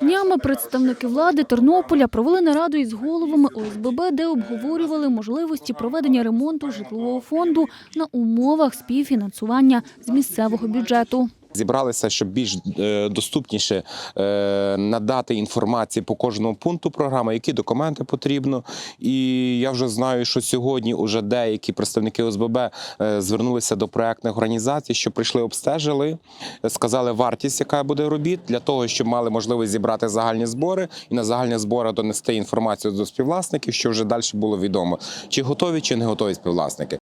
Днями представники влади Тернополя провели нараду із головами ОСББ, де обговорювали можливості проведення ремонту житлового фонду на умовах співфінансування з місцевого бюджету. Зібралися, щоб більш е, доступніше е, надати інформації по кожному пункту програми, які документи потрібно. І я вже знаю, що сьогодні вже деякі представники ОСББ е, звернулися до проектних організацій, що прийшли, обстежили, сказали вартість, яка буде робіт, для того, щоб мали можливість зібрати загальні збори і на загальні збори донести інформацію до співвласників, що вже далі було відомо, чи готові, чи не готові співвласники.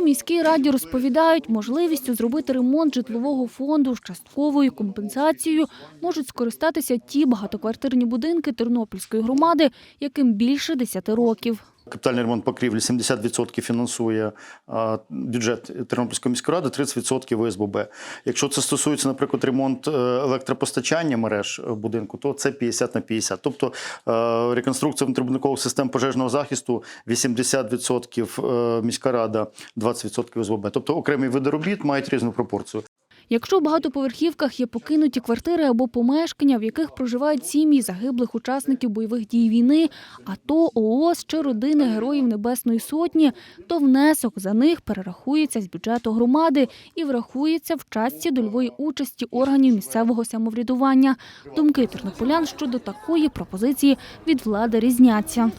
Міській раді розповідають, можливістю зробити ремонт житлового фонду з частковою компенсацією можуть скористатися ті багатоквартирні будинки Тернопільської громади, яким більше 10 років. Капітальний ремонт покрівлі 70% фінансує бюджет Тернопільської міської ради, 30% ОСББ. Якщо це стосується, наприклад, ремонт е, електропостачання мереж е, будинку, то це 50 на 50. Тобто е, реконструкція внутрібудинкових систем пожежного захисту 80% е, міська рада, 20% ОСББ. Тобто окремі види робіт мають різну пропорцію. Якщо в багатоповерхівках є покинуті квартири або помешкання, в яких проживають сім'ї загиблих учасників бойових дій війни, АТО, ООС чи родини Героїв Небесної Сотні, то внесок за них перерахується з бюджету громади і врахується в частці дольової участі органів місцевого самоврядування. Думки тернополян щодо такої пропозиції від влади різняться.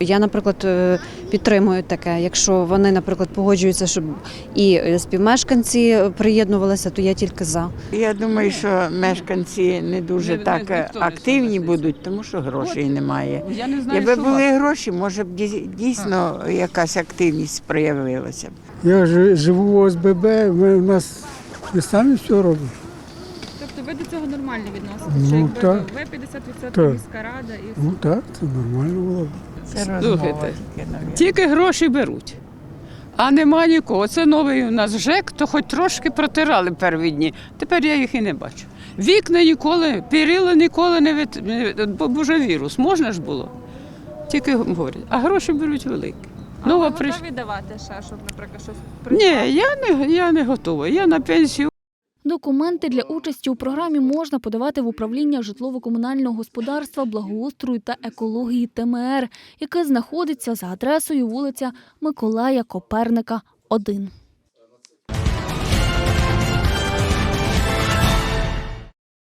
Я, наприклад, е, підтримую таке. Якщо вони, наприклад, погоджуються, щоб і е, співмешканці приєднувалися, то я тільки за. Я думаю, що мешканці не дуже Не- так не- е, не активні будуть, тому що грошей немає. Я не знаю, Якби були вас. гроші, може б дій- дійсно якась активність проявилася. б. Я ж живу в ОСББ, ми, у нас ми самі все робимо. Тобто ви до цього нормально відноситесь? Ну, що якби так. ви 50% Так. міська рада і Ну так, це нормально було. Це Слухайте, тільки, навіть. Тільки гроші беруть. А нема нікого. Це новий у нас ЖЕК, то хоч трошки протирали перві дні. Тепер я їх і не бачу. Вікна ніколи, перила ніколи не від... не- бо бо вірус. Можна ж було? Тільки говорять. А гроші беруть великі. а Нова ви прийш... готові давати ще, щоб, наприклад, щось Ні, я не, я не готова. Я на пенсію. Документи для участі у програмі можна подавати в управління житлово-комунального господарства, благоустрою та екології ТМР, яке знаходиться за адресою вулиця Миколая Коперника, 1.